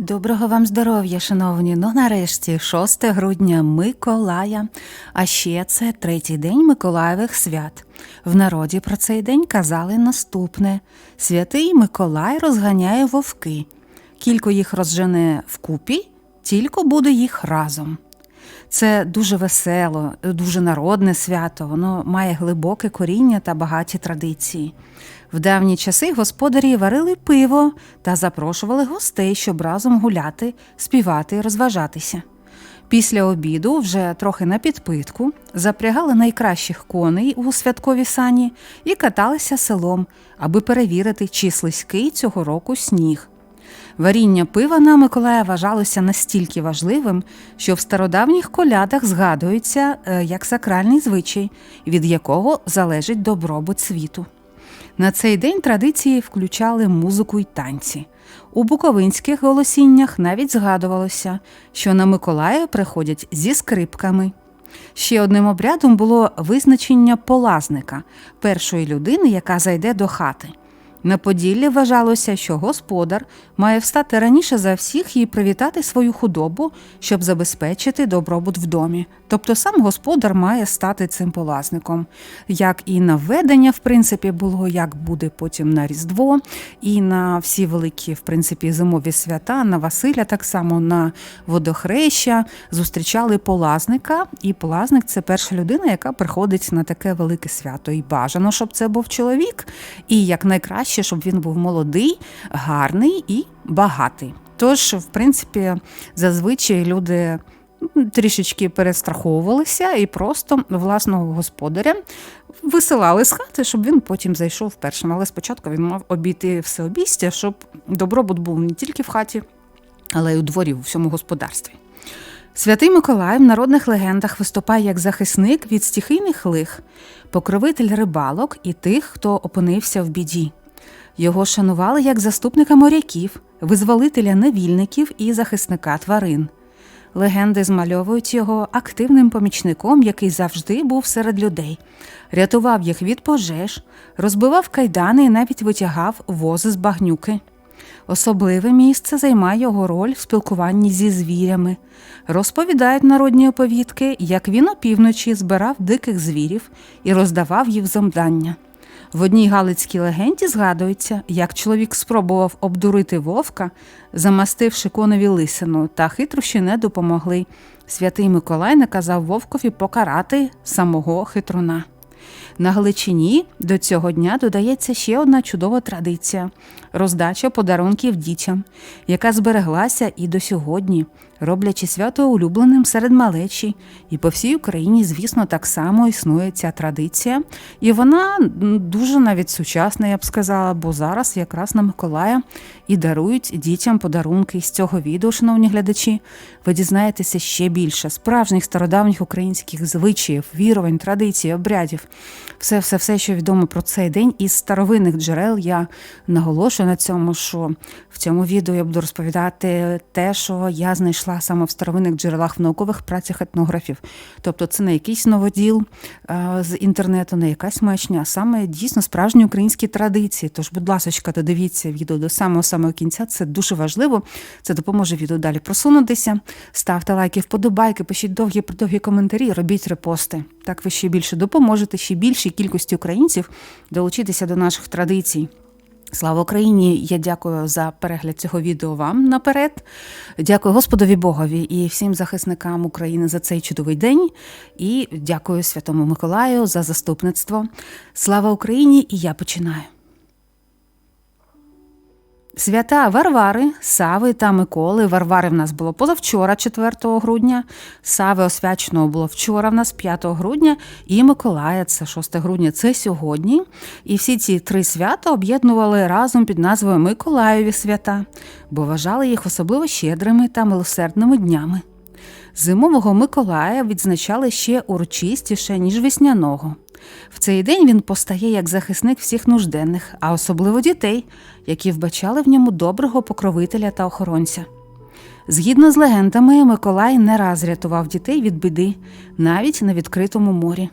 Доброго вам здоров'я, шановні. Ну, нарешті, 6 грудня Миколая. А ще це третій день Миколаєвих свят. В народі про цей день казали наступне: Святий Миколай розганяє вовки. Кілько їх розжене вкупі, тільки буде їх разом. Це дуже весело, дуже народне свято. Воно має глибоке коріння та багаті традиції. В давні часи господарі варили пиво та запрошували гостей, щоб разом гуляти, співати розважатися. Після обіду, вже трохи на підпитку, запрягали найкращих коней у святкові сані і каталися селом, аби перевірити, чи слизький цього року сніг. Варіння пива на Миколая вважалося настільки важливим, що в стародавніх колядах згадується е, як сакральний звичай, від якого залежить добробут світу. На цей день традиції включали музику й танці. У буковинських голосіннях навіть згадувалося, що на Миколая приходять зі скрипками. Ще одним обрядом було визначення полазника першої людини, яка зайде до хати. На Поділлі вважалося, що господар має встати раніше за всіх і привітати свою худобу, щоб забезпечити добробут в домі. Тобто сам господар має стати цим полазником. Як і на введення, в принципі, було, як буде потім на Різдво, і на всі великі, в принципі, зимові свята, на Василя, так само на водохреща зустрічали полазника. І полазник це перша людина, яка приходить на таке велике свято. І бажано, щоб це був чоловік, і як найкраще, щоб він був молодий, гарний і багатий. Тож, в принципі, зазвичай люди трішечки перестраховувалися і просто власного господаря висилали з хати, щоб він потім зайшов першим. Але спочатку він мав обійти все обійстя, щоб добробут був не тільки в хаті, але й у дворі, у всьому господарстві. Святий Миколай в народних легендах виступає як захисник від стихійних лих, покровитель рибалок і тих, хто опинився в біді. Його шанували як заступника моряків, визволителя невільників і захисника тварин. Легенди змальовують його активним помічником, який завжди був серед людей, рятував їх від пожеж, розбивав кайдани і навіть витягав вози з багнюки. Особливе місце займає його роль в спілкуванні зі звірями. Розповідають народні оповідки, як він опівночі збирав диких звірів і роздавав їх завдання. В одній галицькій легенді згадується, як чоловік спробував обдурити вовка, замастивши конові лисину, та хитрощі не допомогли. Святий Миколай наказав вовкові покарати самого хитруна. На Галичині до цього дня додається ще одна чудова традиція роздача подарунків дітям, яка збереглася і до сьогодні, роблячи свято улюбленим серед малечі. І по всій Україні, звісно, так само існує ця традиція. І вона дуже навіть сучасна, я б сказала, бо зараз якраз на Миколая і дарують дітям подарунки. З цього відео, шановні глядачі, ви дізнаєтеся ще більше справжніх стародавніх українських звичаїв, вірувань, традицій, обрядів. Все, все, все, що відомо про цей день із старовинних джерел. Я наголошую на цьому, що в цьому відео я буду розповідати те, що я знайшла саме в старовинних джерелах в наукових працях етнографів. Тобто, це не якийсь новоділ е, з інтернету, не якась маячня, а саме дійсно справжні українські традиції. Тож, будь ласка, додивіться відео до самого самого кінця. Це дуже важливо. Це допоможе відео далі просунутися. Ставте лайки, вподобайки, пишіть довгі довгі коментарі, робіть репости. Так ви ще більше допоможете ще більшій кількості українців долучитися до наших традицій. Слава Україні! Я дякую за перегляд цього відео вам наперед. Дякую Господові Богові і всім захисникам України за цей чудовий день. І дякую Святому Миколаю за заступництво. Слава Україні! І я починаю. Свята Варвари, Сави та Миколи. Варвари в нас було позавчора, 4 грудня. Сави Освяченого було вчора, в нас 5 грудня, і Миколая, це 6 грудня, це сьогодні. І всі ці три свята об'єднували разом під назвою Миколаєві свята, бо вважали їх особливо щедрими та милосердними днями. Зимового Миколая відзначали ще урочистіше, ніж весняного. В цей день він постає як захисник всіх нужденних, а особливо дітей, які вбачали в ньому доброго покровителя та охоронця. Згідно з легендами, Миколай не раз рятував дітей від біди, навіть на відкритому морі.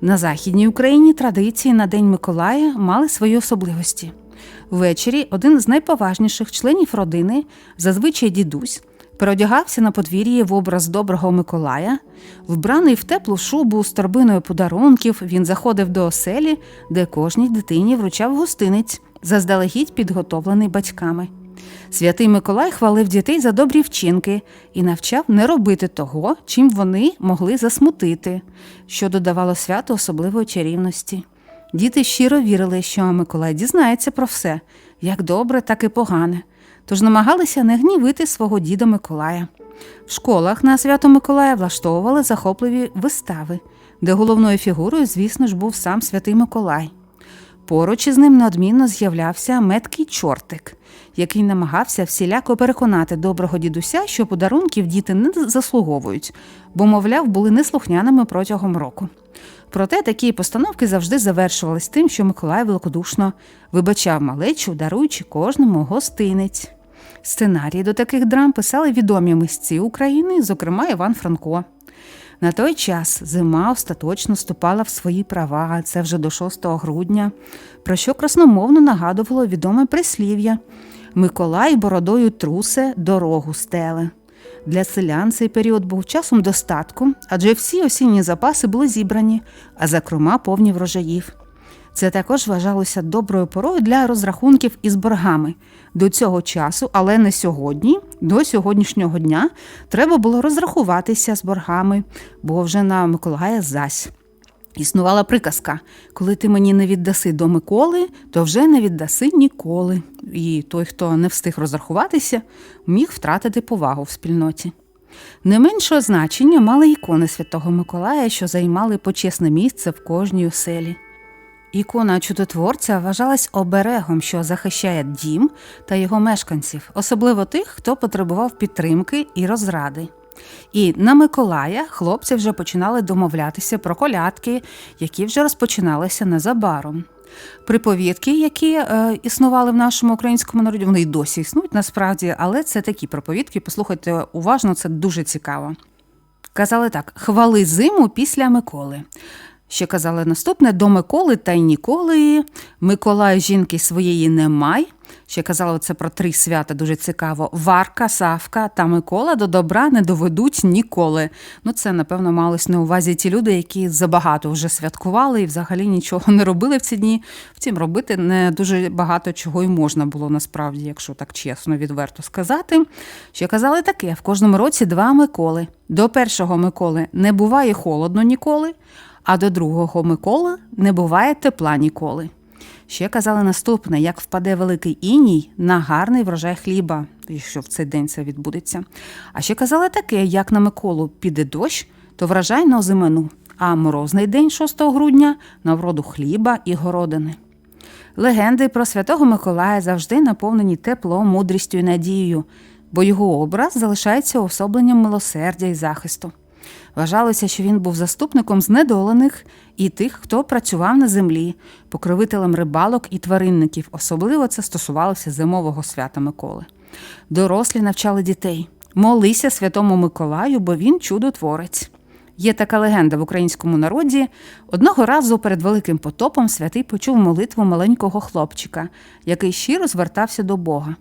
На Західній Україні традиції на День Миколая мали свої особливості. Ввечері один з найповажніших членів родини, зазвичай дідусь, переодягався на подвір'ї в образ доброго Миколая. Вбраний в теплу шубу з торбиною подарунків, він заходив до оселі, де кожній дитині вручав гостинець, заздалегідь підготовлений батьками. Святий Миколай хвалив дітей за добрі вчинки і навчав не робити того, чим вони могли засмутити, що додавало святу особливої чарівності. Діти щиро вірили, що Миколай дізнається про все, як добре, так і погане, тож намагалися не гнівити свого діда Миколая. В школах на свято Миколая влаштовували захопливі вистави, де головною фігурою, звісно ж, був сам святий Миколай. Поруч із ним неодмінно з'являвся меткий чортик, який намагався всіляко переконати доброго дідуся, що подарунків діти не заслуговують, бо, мовляв, були неслухняними протягом року. Проте такі постановки завжди завершувались тим, що Миколай великодушно вибачав малечу, даруючи кожному гостинець. Сценарії до таких драм писали відомі мисці України, зокрема Іван Франко. На той час зима остаточно вступала в свої права, це вже до 6 грудня, про що красномовно нагадувало відоме прислів'я Миколай бородою трусе, дорогу стеле. Для селян цей період був часом достатку, адже всі осінні запаси були зібрані, а зокрема повні врожаїв. Це також вважалося доброю порою для розрахунків із боргами. До цього часу, але не сьогодні, до сьогоднішнього дня, треба було розрахуватися з боргами, бо вже на Миколая зась. Існувала приказка: коли ти мені не віддаси до Миколи, то вже не віддаси ніколи. І той, хто не встиг розрахуватися, міг втратити повагу в спільноті. Не меншого значення мали ікони Святого Миколая, що займали почесне місце в кожній оселі. Ікона чудотворця вважалась оберегом, що захищає дім та його мешканців, особливо тих, хто потребував підтримки і розради. І на Миколая хлопці вже починали домовлятися про колядки, які вже розпочиналися незабаром. Приповідки, які е, існували в нашому українському народі, вони й досі існують насправді, але це такі проповідки. Послухайте уважно, це дуже цікаво. Казали так: хвали зиму після Миколи. Ще казали наступне: до Миколи та й ніколи. Миколай жінки своєї не май. Ще казали це про три свята дуже цікаво. Варка, Савка та Микола до добра не доведуть ніколи. Ну, це, напевно, малось на увазі ті люди, які забагато вже святкували і взагалі нічого не робили в ці дні. Втім, робити не дуже багато чого й можна було насправді, якщо так чесно, відверто сказати. Ще казали таке: в кожному році два Миколи. До першого Миколи не буває холодно ніколи а до другого Микола не буває тепла ніколи. Ще казали наступне: як впаде великий іній на гарний врожай хліба, що в цей день це відбудеться. А ще казали таке: як на Миколу піде дощ, то врожай на озимину, а морозний день 6 грудня на вроду хліба і городини. Легенди про святого Миколая завжди наповнені теплом, мудрістю і надією, бо його образ залишається особленням милосердя і захисту. Вважалося, що він був заступником знедолених і тих, хто працював на землі, покровителем рибалок і тваринників. Особливо це стосувалося зимового свята Миколи. Дорослі навчали дітей молися святому Миколаю, бо він чудотворець. Є така легенда в українському народі. Одного разу перед Великим потопом святий почув молитву маленького хлопчика, який щиро звертався до Бога.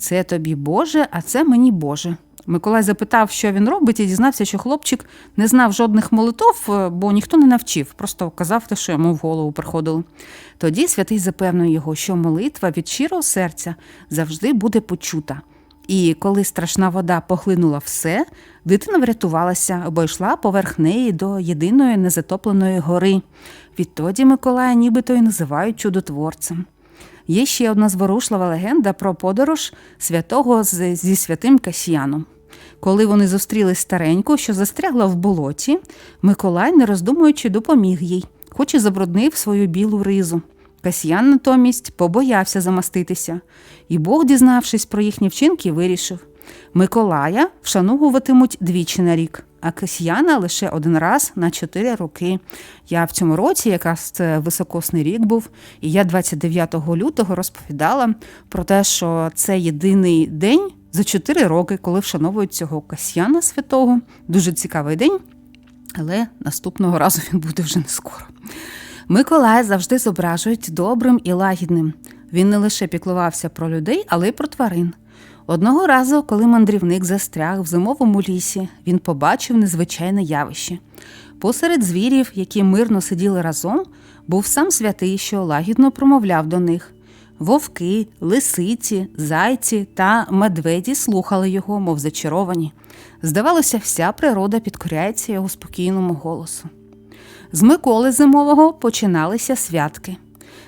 Це тобі Боже, а це мені Боже. Миколай запитав, що він робить, і дізнався, що хлопчик не знав жодних молитов, е, бо ніхто не навчив, просто казав те, що йому в голову приходило. Тоді святий запевнив його, що молитва від щирого серця завжди буде почута. І коли страшна вода поглинула все, дитина врятувалася, обійшла поверх неї до єдиної незатопленої гори. Відтоді Миколая нібито й називають чудотворцем. Є ще одна зворушлива легенда про подорож святого зі святим Касьяном. Коли вони зустріли стареньку, що застрягла в болоті, Миколай, не роздумуючи, допоміг їй, хоч і забруднив свою білу ризу. Касьян натомість побоявся замаститися, і Бог, дізнавшись про їхні вчинки, вирішив Миколая вшановуватимуть двічі на рік, а Касьяна лише один раз на чотири роки. Я в цьому році, якраз це високосний рік був, і я 29 лютого розповідала про те, що це єдиний день за чотири роки, коли вшановують цього Касьяна святого. Дуже цікавий день, але наступного разу він буде вже не скоро. Миколая завжди зображують добрим і лагідним. Він не лише піклувався про людей, але й про тварин. Одного разу, коли мандрівник застряг в зимовому лісі, він побачив незвичайне явище. Посеред звірів, які мирно сиділи разом, був сам святий, що лагідно промовляв до них. Вовки, лисиці, зайці та медведі слухали його, мов зачаровані. Здавалося, вся природа підкоряється його спокійному голосу. З Миколи зимового починалися святки.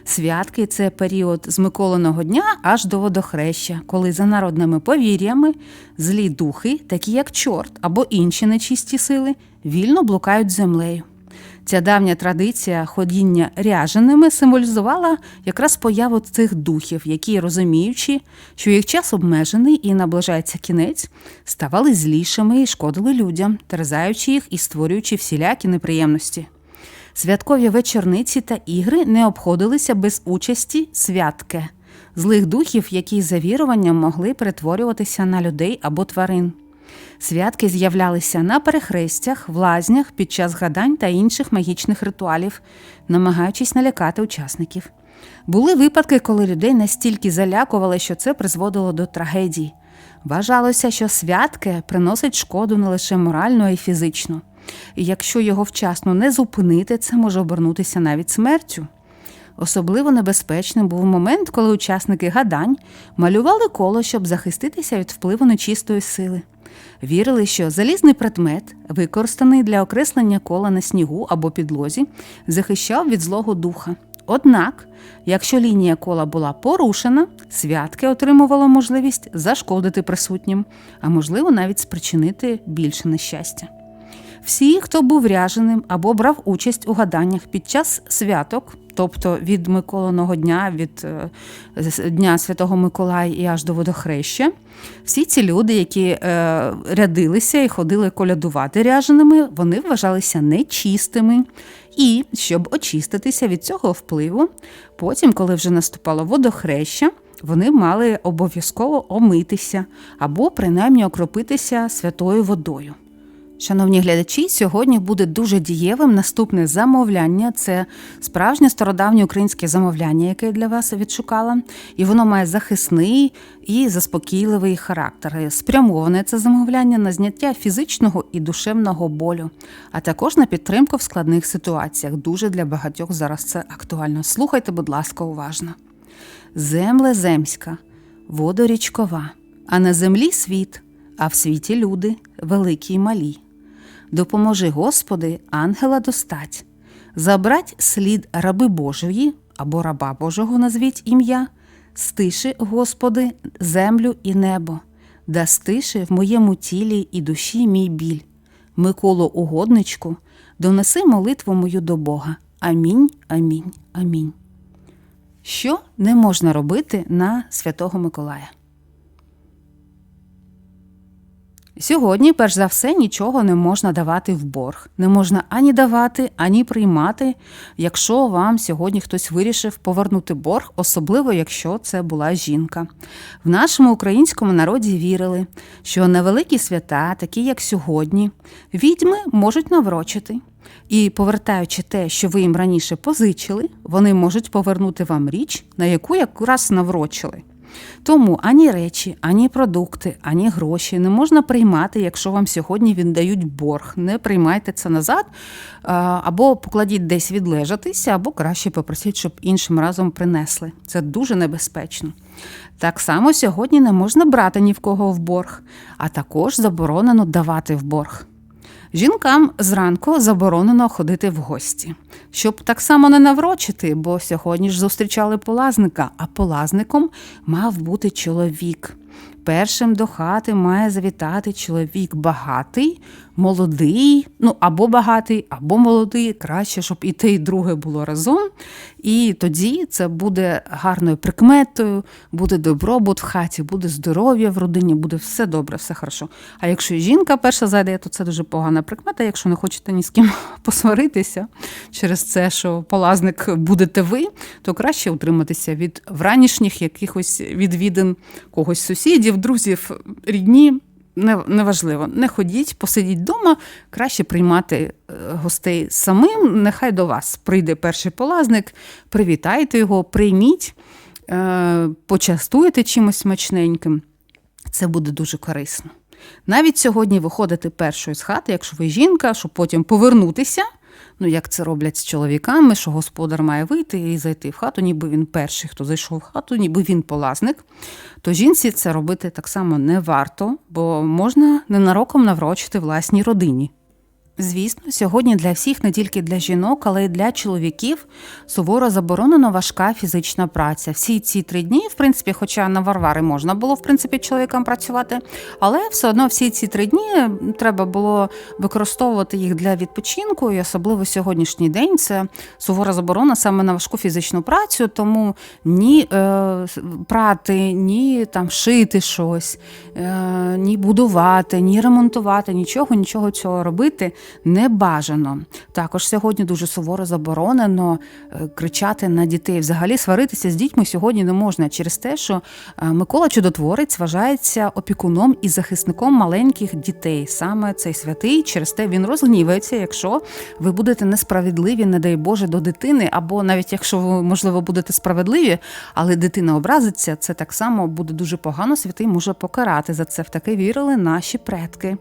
Святки це період з Миколиного дня аж до водохреща, коли за народними повір'ями злі духи, такі як чорт або інші нечисті сили, вільно блукають землею. Ця давня традиція ходіння ряженими символізувала якраз появу цих духів, які, розуміючи, що їх час обмежений і наближається кінець, ставали злішими і шкодили людям, терзаючи їх і створюючи всілякі неприємності. Святкові вечорниці та ігри не обходилися без участі святки, злих духів, які за віруванням могли перетворюватися на людей або тварин. Святки з'являлися на перехрестях, в лазнях під час гадань та інших магічних ритуалів, намагаючись налякати учасників. Були випадки, коли людей настільки залякували, що це призводило до трагедій. Вважалося, що святки приносять шкоду не лише морально, а й фізично. І якщо його вчасно не зупинити, це може обернутися навіть смертю. Особливо небезпечним був момент, коли учасники гадань малювали коло, щоб захиститися від впливу нечистої сили. Вірили, що залізний предмет, використаний для окреслення кола на снігу або підлозі, захищав від злого духа. Однак, якщо лінія кола була порушена, святки отримувало можливість зашкодити присутнім, а можливо навіть спричинити більше нещастя. Всі, хто був ряженим або брав участь у гаданнях під час святок, тобто від Миколиного дня, від е, Дня Святого Миколая і аж до водохреща, всі ці люди, які е, рядилися і ходили колядувати ряженими, вони вважалися нечистими. І щоб очиститися від цього впливу, потім, коли вже наступало водохреща, вони мали обов'язково омитися або принаймні окропитися святою водою. Шановні глядачі, сьогодні буде дуже дієвим наступне замовляння. Це справжнє стародавнє українське замовляння, яке я для вас відшукала, і воно має захисний і заспокійливий характер. Спрямоване це замовляння на зняття фізичного і душевного болю, а також на підтримку в складних ситуаціях. Дуже для багатьох зараз це актуально. Слухайте, будь ласка, уважно. Земле земська, водорічкова, а на землі світ, а в світі люди великі й малі. Допоможи, Господи, ангела достать, забрать слід раби Божої або раба Божого назвіть ім'я, стиши, Господи, землю і небо, да стиши в моєму тілі і душі мій біль. Миколу угодничку, донеси молитву мою до Бога. Амінь, амінь, амінь. Що не можна робити на Святого Миколая? Сьогодні, перш за все, нічого не можна давати в борг. Не можна ані давати, ані приймати, якщо вам сьогодні хтось вирішив повернути борг, особливо якщо це була жінка. В нашому українському народі вірили, що на великі свята, такі як сьогодні, відьми можуть наврочити. І, повертаючи те, що ви їм раніше позичили, вони можуть повернути вам річ, на яку якраз наврочили. Тому ані речі, ані продукти, ані гроші не можна приймати, якщо вам сьогодні віддають борг. Не приймайте це назад, або покладіть десь відлежатися, або краще попросіть, щоб іншим разом принесли. Це дуже небезпечно. Так само сьогодні не можна брати ні в кого в борг, а також заборонено давати в борг. Жінкам зранку заборонено ходити в гості, щоб так само не наврочити, бо сьогодні ж зустрічали полазника, а полазником мав бути чоловік. Першим до хати має завітати чоловік багатий, молодий, ну або багатий, або молодий. Краще, щоб і те, і друге було разом. І тоді це буде гарною прикметою, буде добробут в хаті, буде здоров'я в родині, буде все добре, все хорошо. А якщо жінка перша зайде, то це дуже погана прикмета. Якщо не хочете ні з ким посваритися через це, що полазник будете ви, то краще утриматися від вранішніх якихось відвідин когось сусідів, друзів, рідні неважливо, не ходіть, посидіть вдома, краще приймати е, гостей самим. Нехай до вас прийде перший полазник, привітайте його, прийміть. почастуйте чимось смачненьким, це буде дуже корисно. Навіть сьогодні виходити першою з хати, якщо ви жінка, щоб потім повернутися. Ну, як це роблять з чоловіками, що господар має вийти і зайти в хату, ніби він перший, хто зайшов в хату, ніби він полазник. То жінці це робити так само не варто, бо можна ненароком наврочити власній родині. Звісно, сьогодні для всіх, не тільки для жінок, але й для чоловіків суворо заборонена важка фізична праця. Всі ці три дні, в принципі, хоча на Варвари можна було в принципі чоловікам працювати, але все одно всі ці три дні треба було використовувати їх для відпочинку, і особливо сьогоднішній день це сувора заборона саме на важку фізичну працю, тому ні е, прати, ні там шити щось, е, ні будувати, ні ремонтувати, нічого, нічого цього робити не бажано. Також сьогодні дуже суворо заборонено е, кричати на дітей. Взагалі сваритися з дітьми сьогодні не можна через те, що е, Микола Чудотворець вважається опікуном і захисником маленьких дітей. Саме цей святий, через те він розгнівається, якщо ви будете несправедливі, не дай Боже, до дитини, або навіть якщо ви, можливо, будете справедливі, але дитина образиться, це так само буде дуже погано. Святий може покарати за це. В таке вірили наші предки.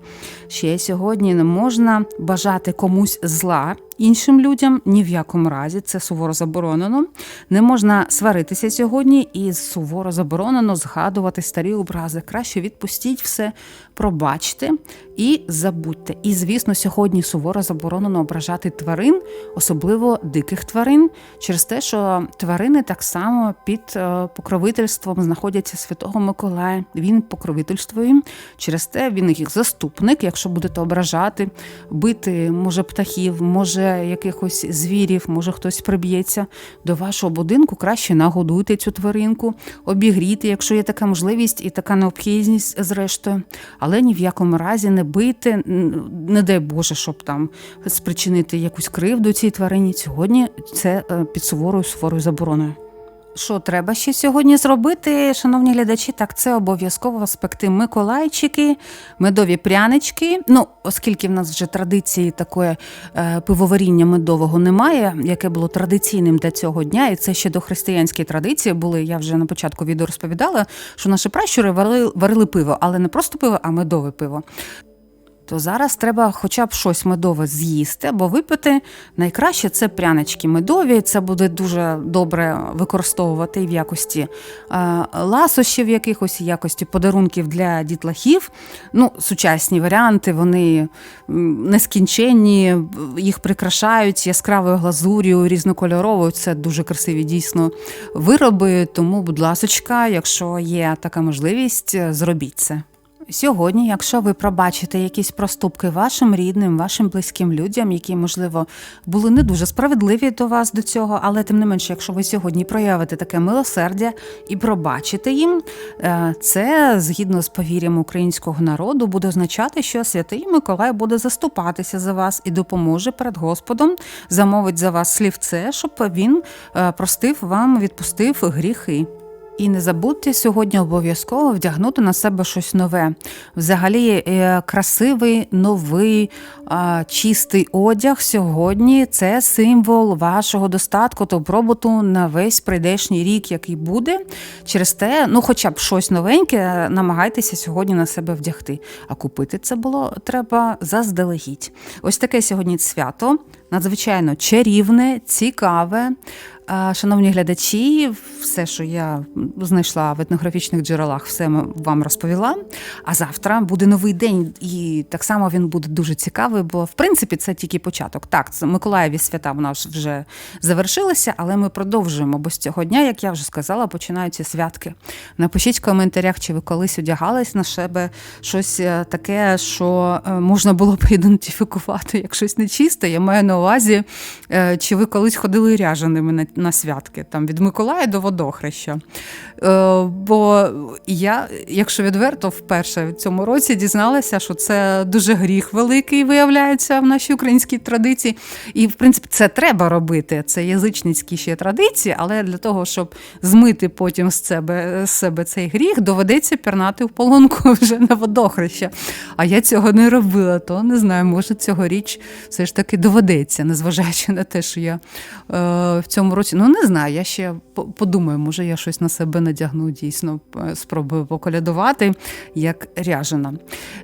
Ще сьогодні не можна бажати комусь зла іншим людям ні в якому разі. Це суворо заборонено. Не можна сваритися сьогодні і суворо заборонено згадувати старі образи. Краще відпустіть все, пробачте і забудьте. І, звісно, сьогодні суворо заборонено ображати тварин, особливо диких тварин, через те, що тварини так само під е, покровительством знаходяться Святого Миколая. Він покровительствує. Через те він їх заступник. Якщо будете ображати, бити, може птахів, може якихось звірів, може хтось приб'ється до вашого будинку, краще нагодуйте цю тваринку, обігріти, якщо є така можливість і така необхідність, зрештою. Але ні в якому разі не бити, не дай Боже, щоб там спричинити якусь кривду цій тварині. Сьогодні це е, під суворою суворою забороною. Що треба ще сьогодні зробити, шановні глядачі? Так, це обов'язково спекти миколайчики, медові прянички. Ну, оскільки в нас вже традиції такої е, пивоваріння медового немає, яке було традиційним для цього дня, і це ще до християнської традиції були. Я вже на початку відео розповідала, що наші пращури варили, варили пиво, але не просто пиво, а медове пиво то зараз треба хоча б щось медове з'їсти або випити. Найкраще це прянички медові. Це буде дуже добре використовувати і в якості е, ласощів, якихось в якості подарунків для дітлахів. Ну, Сучасні варіанти, вони нескінченні, їх прикрашають яскравою глазур'ю, різнокольоровою. Це дуже красиві дійсно вироби. Тому, будь ласочка, якщо є така можливість, зробіть це. Сьогодні, якщо ви пробачите якісь проступки вашим рідним, вашим близьким людям, які, можливо, були не дуже справедливі до вас до цього, але тим не менше, якщо ви сьогодні проявите таке милосердя і пробачите їм, е, це згідно з повір'ям українського народу буде означати, що святий Миколай буде заступатися за вас і допоможе перед Господом, замовить за вас слівце, щоб він е, простив вам, відпустив гріхи. І не забудьте сьогодні обов'язково вдягнути на себе щось нове. Взагалі, е, красивий, новий, чистий одяг сьогодні це символ вашого достатку, добробуту на весь прийдешній рік, який буде. Через те, ну, хоча б щось новеньке, намагайтеся сьогодні на себе вдягти. А купити це було треба заздалегідь. Ось таке сьогодні свято. Надзвичайно чарівне, цікаве. Шановні глядачі, все, що я знайшла в етнографічних джерелах, все вам розповіла. А завтра буде новий день, і так само він буде дуже цікавий, бо в принципі це тільки початок. Так, це Миколаєві свята вона вже завершилася, але ми продовжуємо. Бо з цього дня, як я вже сказала, починаються святки. Напишіть в коментарях, чи ви колись одягались на себе щось е, таке, що е, можна було б ідентифікувати як щось нечисте. Я маю на увазі, е, чи ви колись ходили ряженими на на святки, там від Миколая до водохреща. Е, Бо я, якщо відверто, вперше в цьому році дізналася, що це дуже гріх великий виявляється в нашій українській традиції. І, в принципі, це треба робити. Це язичницькі ще традиції, але для того, щоб змити потім з себе, з себе цей гріх, доведеться пірнати в полонку вже на водохреща. А я цього не робила, то не знаю, може цьогоріч все ж таки доведеться, незважаючи на те, що я е, в цьому році мабуть, ну не знаю, я ще подумаю, може я щось на себе надягну, дійсно спробую поколядувати як ряжена.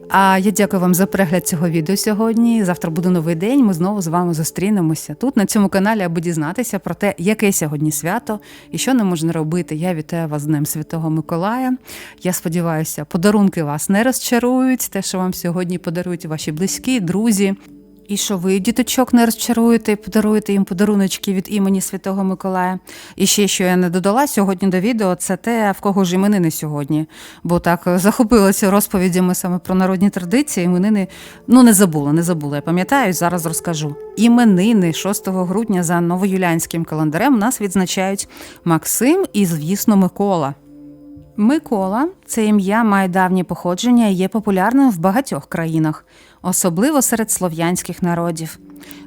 А я дякую вам за перегляд цього відео сьогодні. Завтра буде новий день. Ми знову з вами зустрінемося тут, на цьому каналі, аби дізнатися про те, яке сьогодні свято і що не можна робити. Я вітаю вас з Днем Святого Миколая. Я сподіваюся, подарунки вас не розчарують. Те, що вам сьогодні подарують ваші близькі, друзі. І що ви діточок не розчаруєте і подаруєте їм подаруночки від імені Святого Миколая. І ще що я не додала сьогодні до відео, це те, в кого ж іменини сьогодні. Бо так е, захопилася розповідями саме про народні традиції. Іменини ну не забула, не забула. Я пам'ятаю, зараз розкажу. Іменини 6 грудня за новоюліанським календарем нас відзначають Максим і, звісно, Микола. Микола це ім'я має давнє походження і є популярним в багатьох країнах, особливо серед слов'янських народів.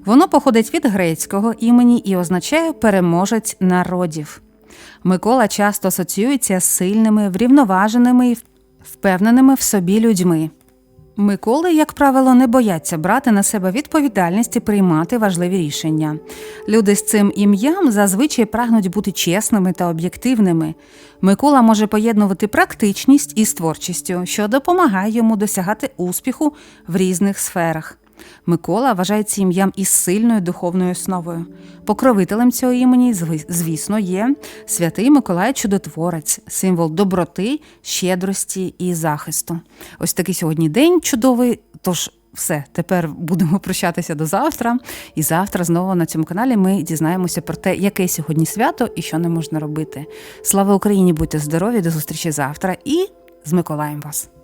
Воно походить від грецького імені і означає переможець народів. Микола часто асоціюється з сильними, врівноваженими і впевненими в собі людьми. Миколи, як правило, не бояться брати на себе відповідальність і приймати важливі рішення. Люди з цим ім'ям зазвичай прагнуть бути чесними та об'єктивними. Микола може поєднувати практичність із творчістю, що допомагає йому досягати успіху в різних сферах. Микола вважається ім'ям із сильною духовною основою. Покровителем цього імені, звісно, є святий Миколай Чудотворець, символ доброти, щедрості і захисту. Ось такий сьогодні день чудовий. Тож все, тепер будемо прощатися до завтра. І завтра знову на цьому каналі ми дізнаємося про те, яке сьогодні свято і що не можна робити. Слава Україні! Будьте здорові! До зустрічі завтра і з Миколаєм вас!